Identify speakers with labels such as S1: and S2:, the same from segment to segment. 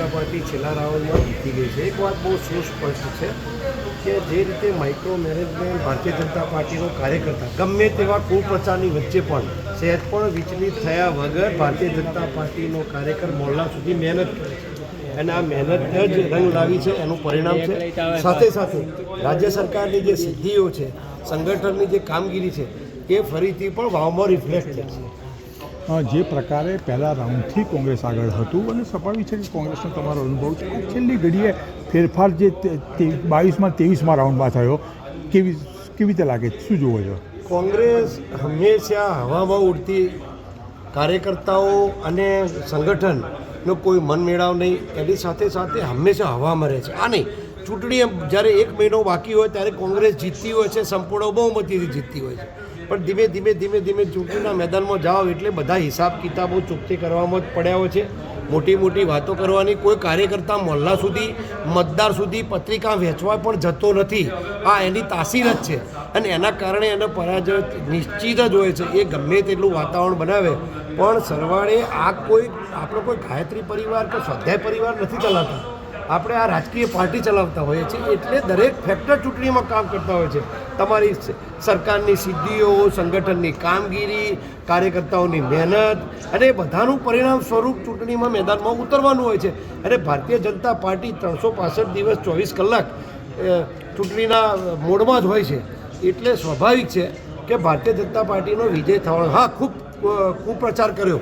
S1: જનતા party છેલ્લા રાઉન્ડમાં જીતી ગઈ છે. એક વાત બહુ સુસ્પષ્ટ છે કે જે રીતે માઇક્રો મેનેજમેન્ટ ભારતીય જનતા પાર્ટીનો કાર્યકર્તા ગમે તેવા કુપ્રચારની વચ્ચે પણ સહેજ પણ વિચલિત થયા વગર ભારતીય જનતા પાર્ટીનો કાર્યકર મોરલા સુધી મહેનત કરે છે. અને આ મહેનત જ રંગ લાવી છે એનું પરિણામ છે. સાથે સાથે રાજ્ય સરકારની જે સિદ્ધિઓ છે સંગઠનની જે કામગીરી છે એ ફરીથી પણ વાવમાં રિફ્લેક્ટ થાય
S2: અ, જે પ્રકારે પહેલા રાઉન્ડથી કોંગ્રેસ આગળ હતું અને સ્વાભાવિક છે કે કોંગ્રેસનો તમારો અનુભવ છે. છેલ્લી ઘડીએ ફેરફાર જે બાવીસમાં ત્રેવીસમાં રાઉન્ડમાં થયો, કેવી કેવી રીતે લાગે? શું જુઓ છો?
S1: કોંગ્રેસ હંમેશા હવામાં ઉડતી કાર્યકર્તાઓ અને સંગઠનનો કોઈ મન મેળાવ નહીં. એની સાથે સાથે હંમેશા હવામાં રહે છે. આ નહીં. ચૂંટણી જ્યારે એક મહિનો બાકી હોય ત્યારે કોંગ્રેસ જીતતી હોય છે, સંપૂર્ણ બહુમતીથી જીતતી હોય છે. પણ ધીમે ધીમે ધીમે ધીમે ચૂંટણીના મેદાનમાં જાઓ એટલે બધા હિસાબ કિતાબો ચૂકતી કરવામાં જ પડ્યા હોય છે. મોટી મોટી વાતો કરવાની કોઈ કાર્યકર્તા મોહલ્લા સુધી, મતદાર સુધી પત્રિકા વેચવા પણ જતો નથી. આ એની તાસીર જ છે અને એના કારણે એનો પરાજય નિશ્ચિત જ હોય છે. એ ગમે તેટલું વાતાવરણ બનાવે, પણ સરવાળે આ કોઈ, આપણો કોઈ ગાયત્રી પરિવાર કે સ્વાધ્યાય પરિવાર નથી ચલાવતા આપણે આ રાજકીય પાર્ટી ચલાવતા હોઈએ છીએ, એટલે દરેક ફેક્ટર ચૂંટણીમાં કામ કરતા હોય છે. તમારી સરકારની સિદ્ધિઓ, સંગઠનની કામગીરી, કાર્યકર્તાઓની મહેનત, અને બધાનું પરિણામ સ્વરૂપ ચૂંટણીમાં મેદાનમાં ઉતરવાનું હોય છે. અને ભારતીય જનતા પાર્ટી ત્રણસો પાસઠ દિવસ ચોવીસ કલાક ચૂંટણીના મોડમાં જ હોય છે. એટલે સ્વાભાવિક છે કે ભારતીય જનતા પાર્ટીનો વિજય થવાનો, હા, ખૂબ કુપ્રચાર કર્યો.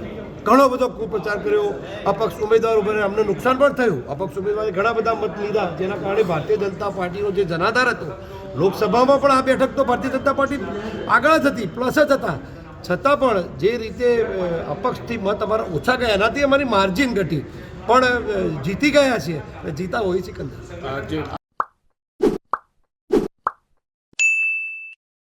S1: ઘણો બધો કુપ્રચાર કર્યો. અપક્ષ ઉમેદવારો પર અમને નુકસાન પણ થયું. અપક્ષ ઉમેદવારે ઘણા બધા મત લીધા, જેના કારણે ભારતીય જનતા પાર્ટીનો જે જનાધાર હતો, લોકસભામાં પણ આ બેઠક તો ભારતીય જનતા પાર્ટી આગળ જ હતી, પ્લસ જ હતા. છતાં પણ જે રીતે અપક્ષથી મત અમારા ઓછા ગયા, એનાથી અમારી માર્જિન ઘટી. પણ જીતી ગયા છીએ. જીતા હોય સિકંદર